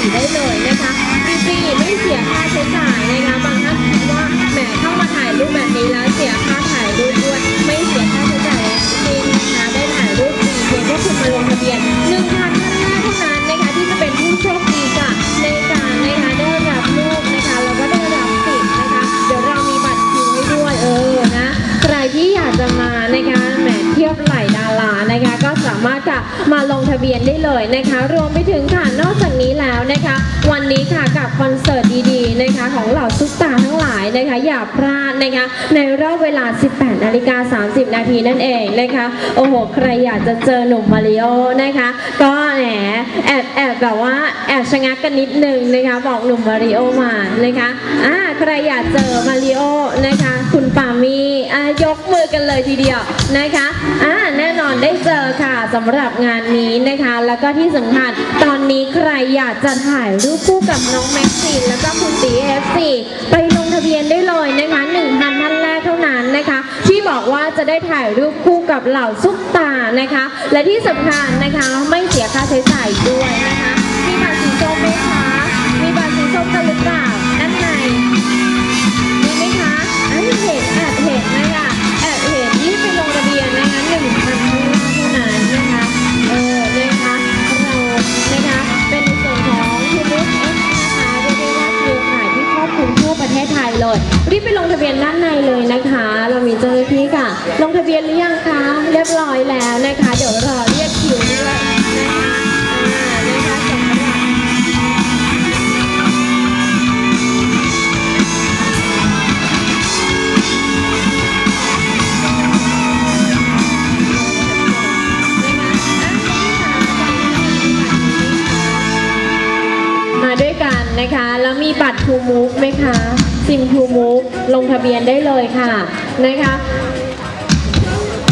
4ได้เลยนะคะฟรีๆไม่เสียค่าใช้จ่ายนะคะบางท่านคิดว่าแหมเข้ามาถ่ายรูปแบบนี้แล้วเสียค่าถ่ายรูปด้วยไม่เสียค่าใช้จ่ายจริงนะคะได้ถ่ายรูปฟรีเพียงแค่คุณมาลงทะเบียนหนึ่งพันท่านแรกเท่านั้นนะคะที่จะเป็นผู้โชคดีค่ะในการนะคะได้รับลูกนะคะแล้วก็ได้รับสิทธิ์นะคะ เดี๋ยวเรามีบัตรคิวให้ด้วยเออนะใครที่อยากจะมาามารถค่ะมาลงทะเบียนได้เลยนะคะ รวมไปถึงค่ะนอกจากนี้แล้วนะคะ วันนี้ค่ะกับคอนเสิร์ตดีๆนะคะ ของเหล่าซุปตาร์ทั้งหลายนะคะ อย่าพลาดนะคะ ในรอบเวลา 18นาฬิกา30 นาทีนั่นเองนะคะ โอ้โห ใครอยากจะเจอหนุ่มมาริโอนะคะ ก็แหมแอบแอบแบบว่าแอบชะงักกันนิดนึงนะคะ บอกหนุ่มมาริโอมานะคะอ่า ใครอยากเจอมาริโอนะคะ คุณปามีอ่ายกมือกันเลยทีเดียวนะคะอ่าแน่นอนได้เจอค่ะสำหรับงานนี้นะคะ แล้วก็ที่สำคัญตอนนี้ใครอยากจะถ่ายรูปคู่กับน้องแม็กซีนแล้วก็คุณตีเอฟซีไปลงทะเบียนได้เลยนะคะ1,000ท่านแรกเท่านั้นนะคะ ที่บอกว่าจะได้ถ่ายรูปคู่กับเหล่าซุปตานะคะ และที่สำคัญนะคะไม่เสียค่าใช้จ่ายด้วย เลย รีบไปลงทะเบียนด้านในเลยนะคะ เรามีเจ้าหน้าที่ค่ะ ลงทะเบียนหรือยังคะเรียบร้อยแล้วนะคะ เดี๋ยวรอเรียกคิวด้วยนะคะมาด้วยกันนะคะ แล้วมีบัตรทูมูฟไหมคะ ซิมทูมูฟลงทะเบียนได้เลยค่ะนะคะ